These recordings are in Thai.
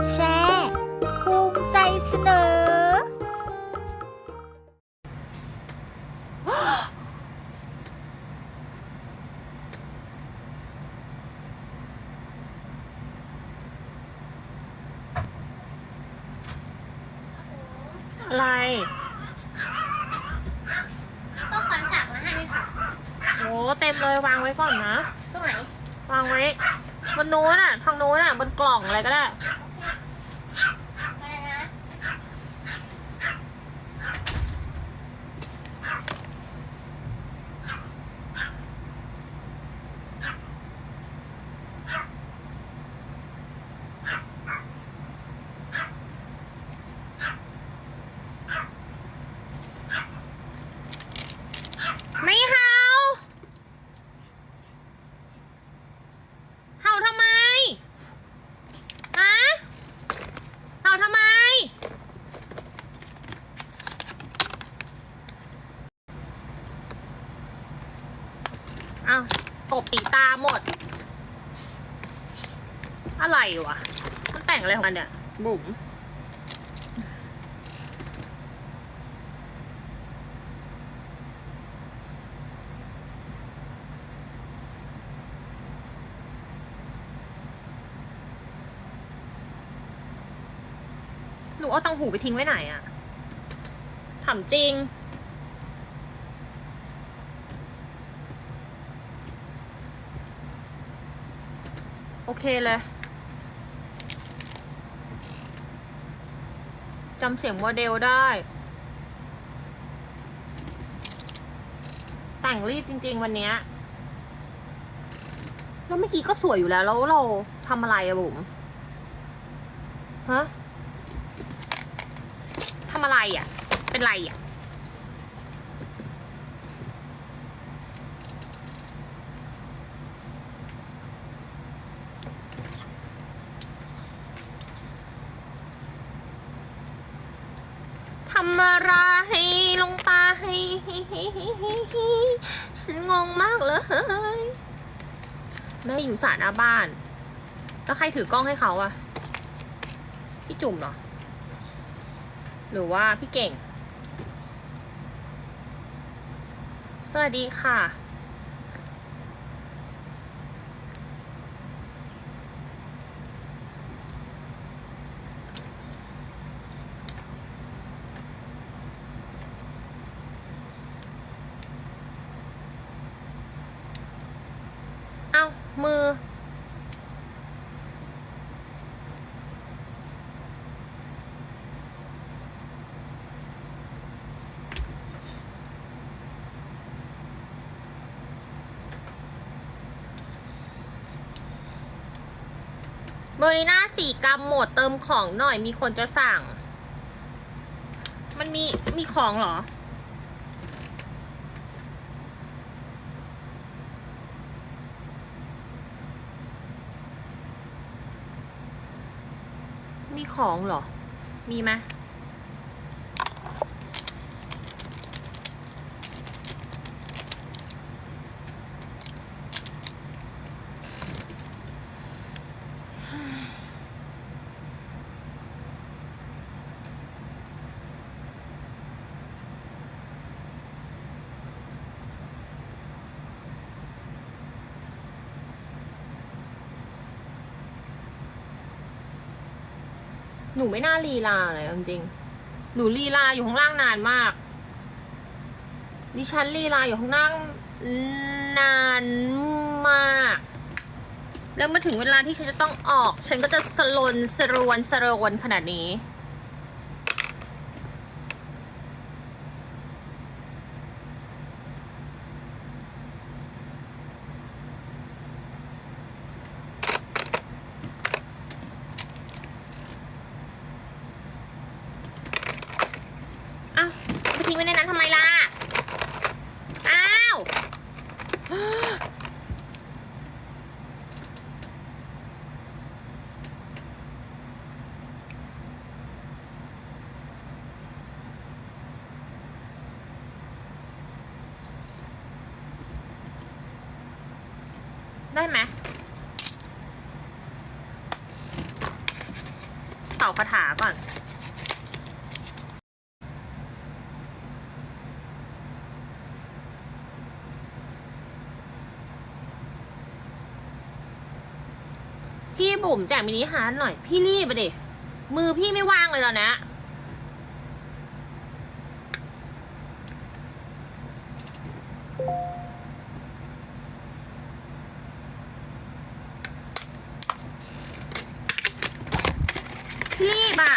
ดแชร์ภูมิใจเสนอ อะไร ก็ขอนฝากมาให้ค่ะ โอ้เต็มเลยวางไว้ก่อนนะ ตรงไหน วางไว้บนนู้นอะ ทางนู้นอะ บนกล่องอะไรก็ได้ อะไรนะ ไม่เห่าเห่าทำไม ฮะ เห่าทำไม อ้าว ตบตีตาหมด อะไรวะ มันแต่งอะไรของมันเนี่ย บุ๋มหนูเอาตังหูไปทิ้งไว้ไหนอะถามจริง เคเลยจำเสียงโมเดลได้ แต่งรีดจริง ๆ วันเนี้ยแล้วเมื่อกี้ก็สวยอยู่แล้ว แล้วเราทำอะไรอะบุ๋มฮะทำอะไรอะเป็นไรอะ ทำอะไรลงไป ฉันงงมากเลย แม่อยู่สาหน้าบ้าน แล้วใครถือกล้องให้เขาอะพี่จุ่มเหรอ หรือว่าพี่เก่ง สวัสดีค่ะ เอา มือเมอริน่าสี่กรัมหมดเติมของหน่อยมีคนจะสั่ง มันมีมีของเหรอ มีของเหรอ มีไหม หนูไม่น่าลีลาเลยจริงๆหนูลีลาอยู่ข้างล่างนานมาก ดิฉันลีลาอยู่ข้างล่างนานมาก แล้วมาถึงเวลาที่ฉันจะต้องออก ฉันก็จะสลนสรวนสรวนขนาดนี้ อ้าวไปทิ้งไว้ในนั้นทำไมล่ะ อ้าว ได้ไหมาคาถาก่อน พี่บุ๋มแจกมินิฮาร์ดหน่อย พี่รีบไปดิ มือพี่ไม่ว่างเลยตอนเนี้ย พี่รีบอะ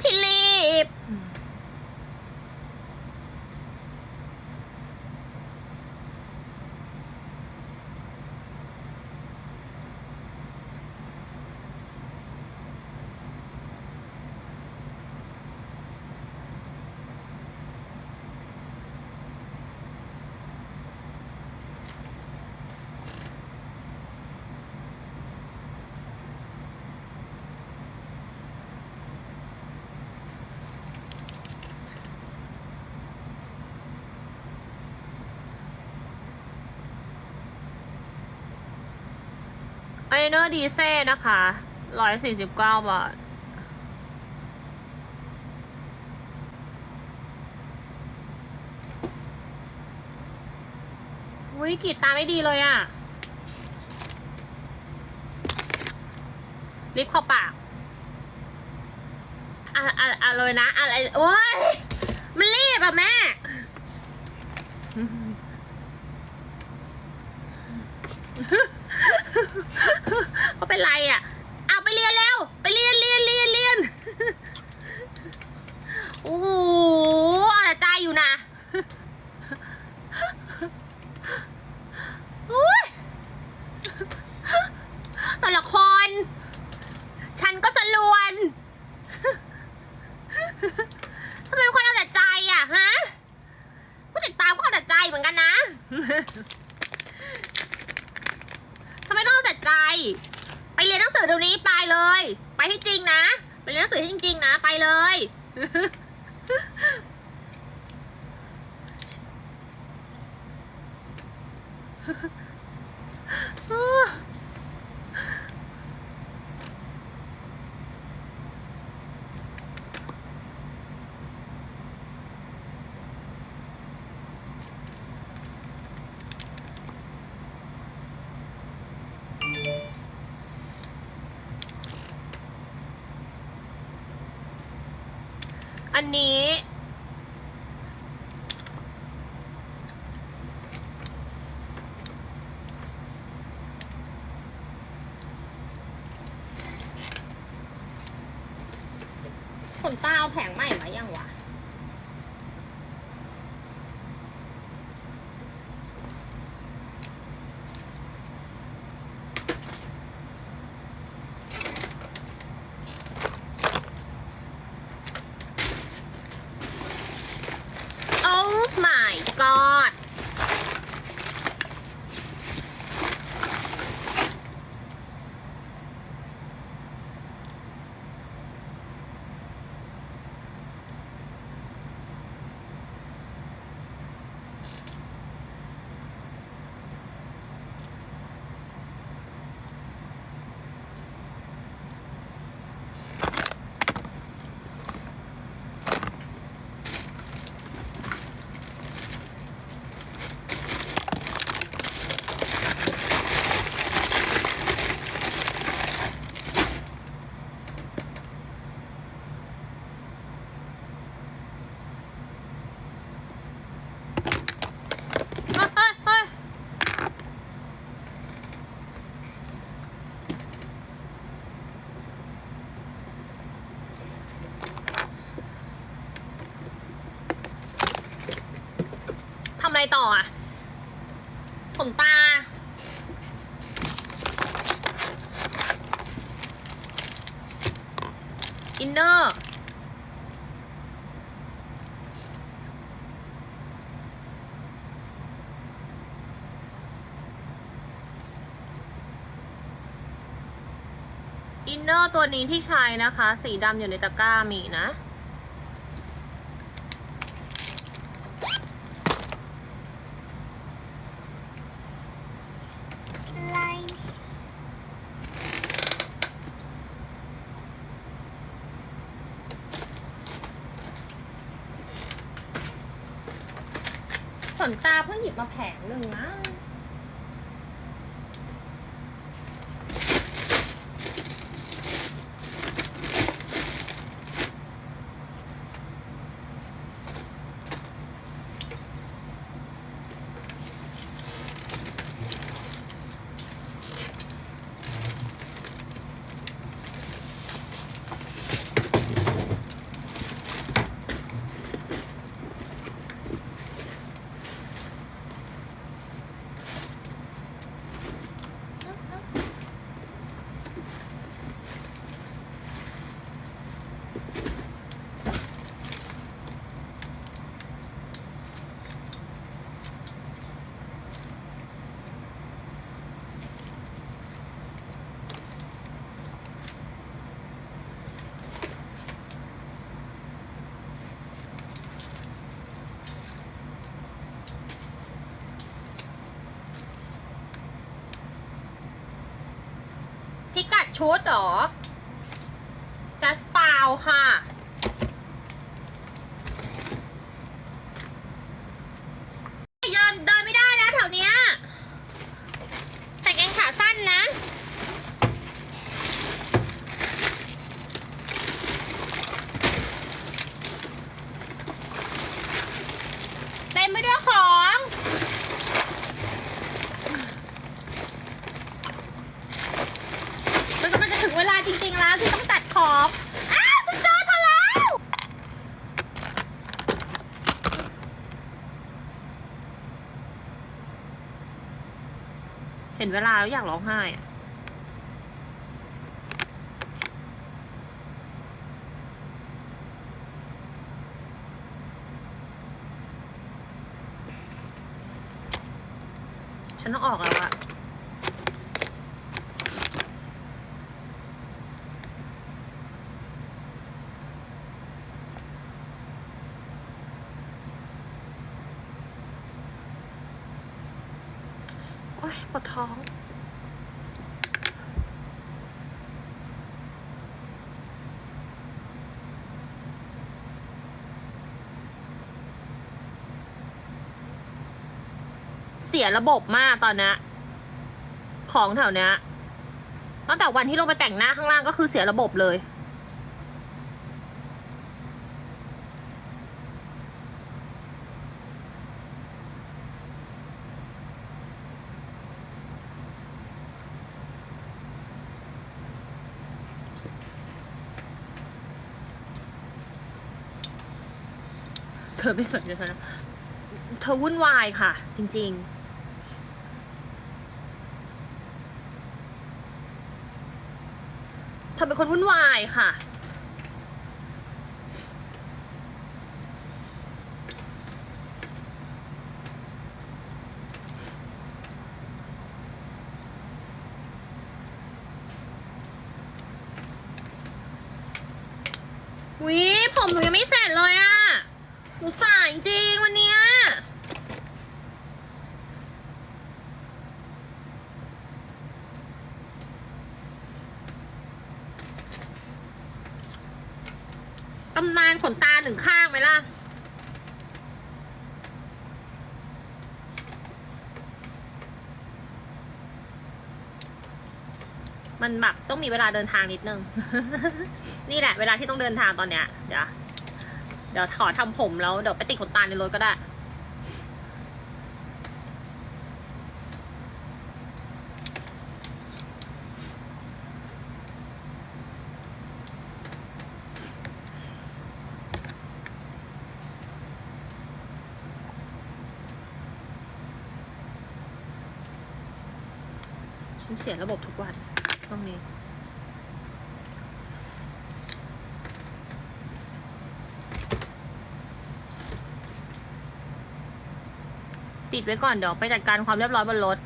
พี่รีบ ไอเนอร์ดีเซ่นะคะร้อยสี่สิบเก้าบาท วิกรีดตาไม่ดีเลยอะลิปเข้าปากอะอะอะเลยนะ อะไร โอ้ยมันรีบอะแม่ เขาเป็นไรอะเอาไปเรียนแล้ว ไปเรียนเรียนเรียนเรียนโอ้โหเอาแต่ใจอยู่นะอุ๊ยแต่ละคน ฉันก็สลวน ทำไมเป็นคนเอาแต่ใจอะฮะผู้ติดตามก็เอาแต่ใจเหมือนกันนะ ทำไมต้องเอาแต่ใจ ไปเรียนหนังสือเดี๋ยวนี้ไปเลย ไป ให้จริงนะ ไปเรียนหนังสือให้จริง ๆ นะ ไปเลย อันนี้ ขนตาเอาแผงใหม่มายังวะ Oh my god เฮ้ยเฮ้ยเฮ้ยทำ อะไรต่ออะขนตา อินเนอร์ อินเนอร์ตัวนี้ที่ใช้นะคะ สีดำอยู่ในตะกร้ามีนะ อ นตาเพิ่งหยิบมาแผงหนึ่งนะ พิกัด ชุดหรอจัสเปล่าค่ะ เดินเดินไม่ได้นะแถวเนี้ยใส่กางเกงขาสั้นนะ เต็มไปด้วยของ มันกำลังจะถึงเวลาจริงๆแล้วที่ต้องตัดขอบ อ้าวฉันเจอเธอแล้ว เห็นเวลาแล้วอยากร้องไห้อะฉันต้องออกแล้วอะโอ้ยปวดท้อง สียระบบมากตอนนี้ของแถวเนี้ยตั้งแต่วันที่ลงไปแต่งหน้าข้างล่างก็คือเสียระบบเลย เธอไม่สนใจเธอนะเธอวุ่นวายค่ะ จริง ๆ เธอเป็นคนวุ่นวายค่ะ วิผมหนูยังไม่เสร็จเลยอะ หนูสายจริงวันเนี้ย ตำนานขนตาหนึ่งข้างไหมล่ะ มันแบบต้องมีเวลาเดินทางนิดนึง นี่แหละ เวลาที่ต้องเดินทางตอนเนี้ย เดี๋ยว เดี๋ยวขอทำผมแล้ว เดี๋ยวไปติดขนตาในรถก็ได้ ฉันเสียระบบทุกวันตรงนี้ ติดไว้ก่อนเดี๋ยวไปจัดการความเรียบร้อยบนรถ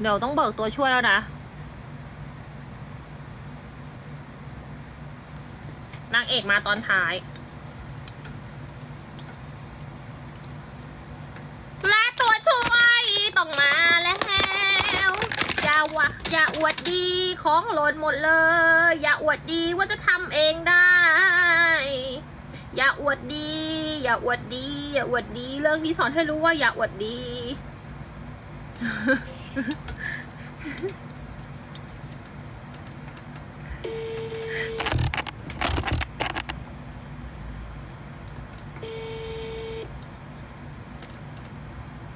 เดี๋ยวต้องเบิกตัวช่วยแล้วนะ นางเอกมาตอนท้าย และตัวช่วยต้องมาแล้วอย่าวังอย่าอวดดีของหล่นหมดเลย อย่าอวดดีว่าจะทำเองได้ อย่าอวดดี อย่าอวดดี อย่าอวดดี เรื่องนี้สอนให้รู้ว่าอย่าอวดดี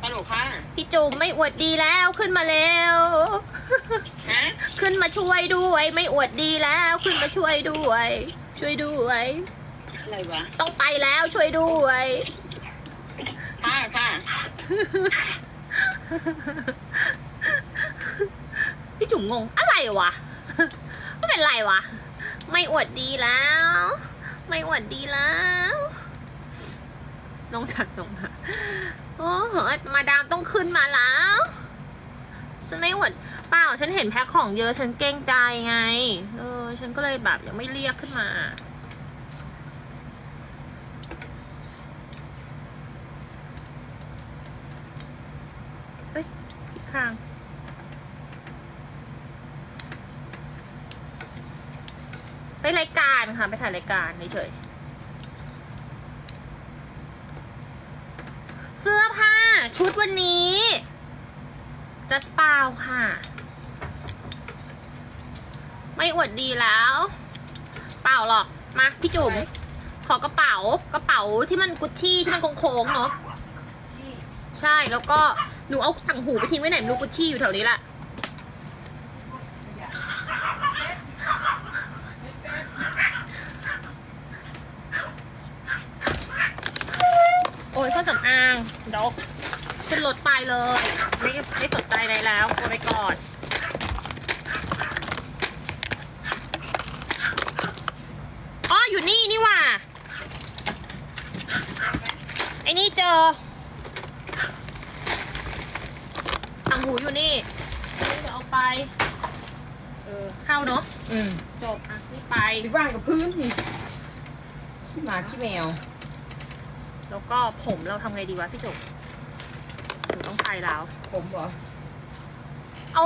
ฮัลโหลค่ะ พี่จุ๋มไม่อวดดีแล้วขึ้นมาเร็ว ฮะขึ้นมาช่วยด้วย ไม่อวดดีแล้วขึ้นมาช่วยด้วย ช่วยด้วย อะไรวะต้องไปแล้วช่วยด้วย ค่ะค่ะพี่จุ๋มงงอะไรวะ ไม่เป็นไรวะ ไม่อวดดีแล้ว ไม่อวดดีแล้วน้องจัดลงมา โอ้โหมาดามต้องขึ้นมาแล้วฉันไม่อวดเปล่าฉันเห็นแพ็คของเยอะฉันเกรงใจไง เออ ฉันก็เลยแบบยังไม่เรียกขึ้นมาเอ้ยอีกข้างไปรายการค่ะ ไปถ่ายรายการเฉยๆ เสื้อผ้าชุดวันนี้จัสเปล่าค่ะ ไม่อวดดีแล้ว เปล่าหรอก มาพี่จุ๋มขอกระเป๋ากระเป๋าที่มันกุชชี่ที่มันโค้งๆเนาะใช่แล้วก็หนูเอาต่างหูไปทิ้งไว้ไหนไม่รู้กุชชี่อยู่แถวนี้แหละ โอ้ยเครื่องสำอางเดยวขึ้นรถไป เลยไม่ไม่สนใจอะไรแล้วโอไปก่อนอ๋ออยู่นี่นี่หว่าไอ้นี่เจอตังหูอยู่นี่เดี๋ยวเอาไป เออเข้าเนาะอืมจบอะนี่ไปไปว่างกับพื้นนี่ขี้หมาขี้แมว แล้วก็ผมเราทำไงดีวะพี่จุก หนูต้องไปแล้วผมเหรอ เอา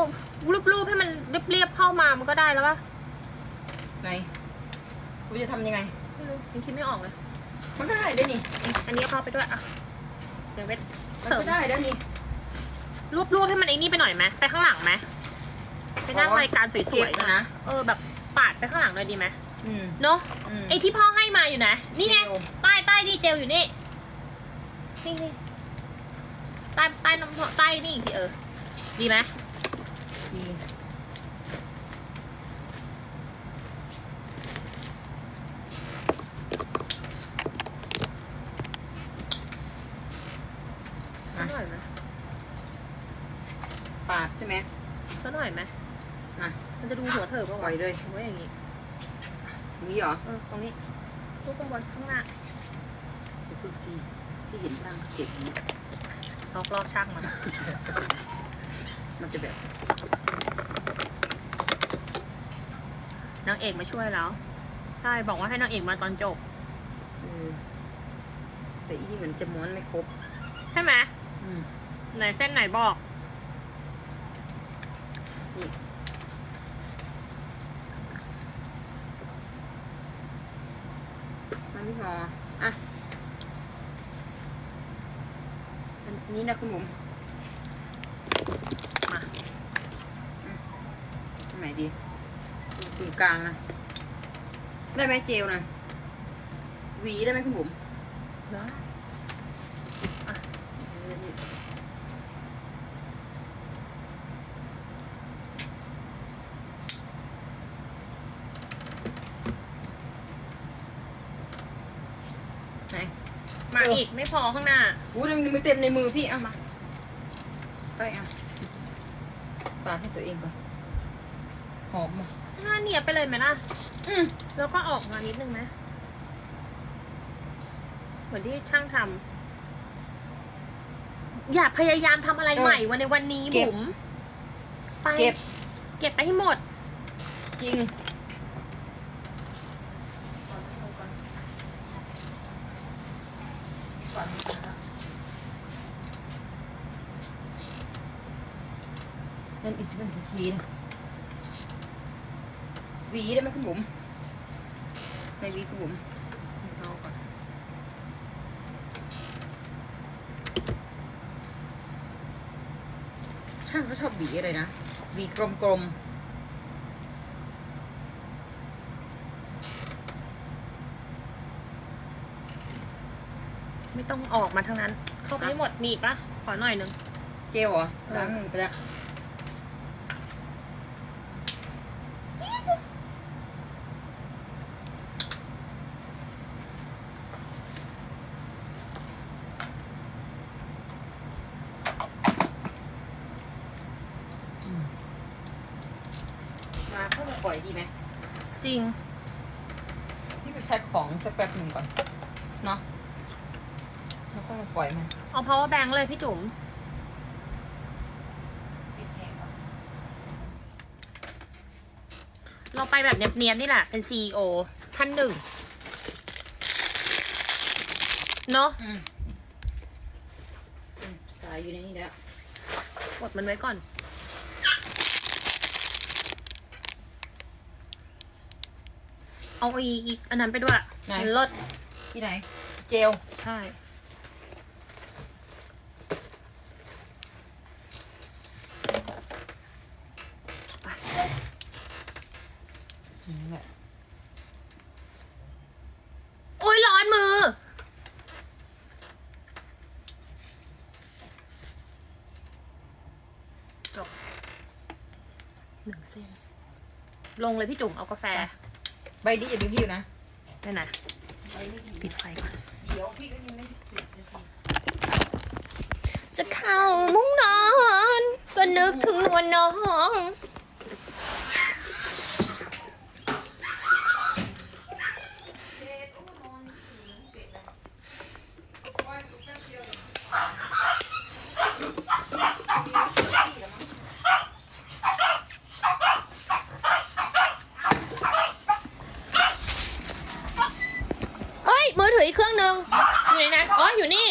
รูปๆให้มันเรียบๆเข้ามามันก็ได้แล้วปะไหนกูจะทำยังไง ไม่รู้ยังคิดไม่ออกเลย มันก็ได้ได้นี่อันนี้เอาไปด้วยอะเดี๋ยวเวทมันเสริมก็ได้ได้นี่รูปๆให้มันไอ้นี่ไปหน่อยไหมไปข้างหลังไหมไปนั่งอ๋อรายการสวยเก็บๆนะ เออแบบปาดไปข้างหลังเลยดีไหมอืมเนาะอืมไอที่พ่อให้มาอยู่ไหนนี่ไงเจลใต้ใต้นี่เจลอยู่นี่นี่นี่ ใต้ใต้น้ำใต้นี่อีกทีเออ ดีไหมดีสักหน่อยไหมปาดใช่ไหมสักหน่อยไหมอะมันจะดูหัวเถิบปะปล่วะอยเลยหรือว่าอย่างงี้ อย่างนี้เหรอเออตรงนี้รูปข้างบนข้างหน้า เดี๋ยวคุณซีที่เห็นสร้างเก็บนี้ ลอกรอบช่างมัน มันจะแบบนางเอกมาช่วยแล้ว ใช่ บอกว่าให้นางเอกมาตอนจบแต่อีนี่เหมือนจะม้วนไม่ครบ ใช่ไหมอืมไหนเส้นไหนบอก นี่มันไม่พออะอั นี้นะคุณบุ๋มมาตรงไหนดีตรงกลางนะ ได้ไหมเจลนะหวีได้ไหมคุณบุ๋มได้น มา อีกไม่พอข้างหน้าอู้ยมันเต็มในมือพี่เอามาไปอะปาดให้ตัวเองก่อนหอมอะหน้าเนียบไปเลยไหมล่ะ อืมแล้วก็ออกมานิดนึงไหมเหมือนที่ช่างทำอย่าพยายามทำอะไรใหม่วันในวันนี้บุ๋มไปเก็บ เก็บไปให้หมด จริง นั่นอีกสิบเป็นทีนหวีได้ไหมคุณบุ๋มในหวีคุณบุ๋มเอาก่อนช่างเขาชอบหวีอะไรนะหวีกลมไม่ต้องออกมาทั้งนั้น เข้าไปให้หมดมีอีกปะขอหน่อยหนึ่งเจลเหรอล้างมือไปแล้ว มาเข้ามาปล่อยดีไหมจริง พี่ไปแพ็คของสักแป๊บหนึ่งก่อนเนาะแล้วก็มาปล่อยมันเอา power bank เลยพี่จุ๋มเราไปแบบเนียบๆนี่แหละ เป็น CEO ท่านหนึ่ง เนอะอืมอืมสายอยู่ในนี้แล้วกดมันไว้ก่อน เอาอีอีกอันนั้นไปด้วยไหนมันเลิศที่ไหน เจล ใช่นี่แหละโอ้ยร้อนมือ จบหนึ่งเส้น ลงเลยพี่จุ๋มเอากาแฟ ใบนี้อย่าลืมพี่อยู่นะได้ไหนปิดไฟก่อนเดี๋ยวพี่ก็ยังไม่สิบนาทีจะเข้ามุ้งนอน ก็นึกถึงนวลน้อง เอ้ย มือถืออีกเครื่องหนึ่งอยู่ไหนนะอ๋อ อยู่นี่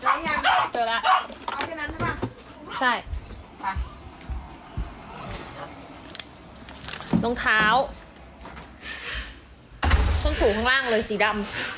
เจอยัง เจอละ เอาแค่นั้นใช่ปะ ใช่ ไป รองเท้า ส้นสูงข้างล่าง เลยสีดสีดำ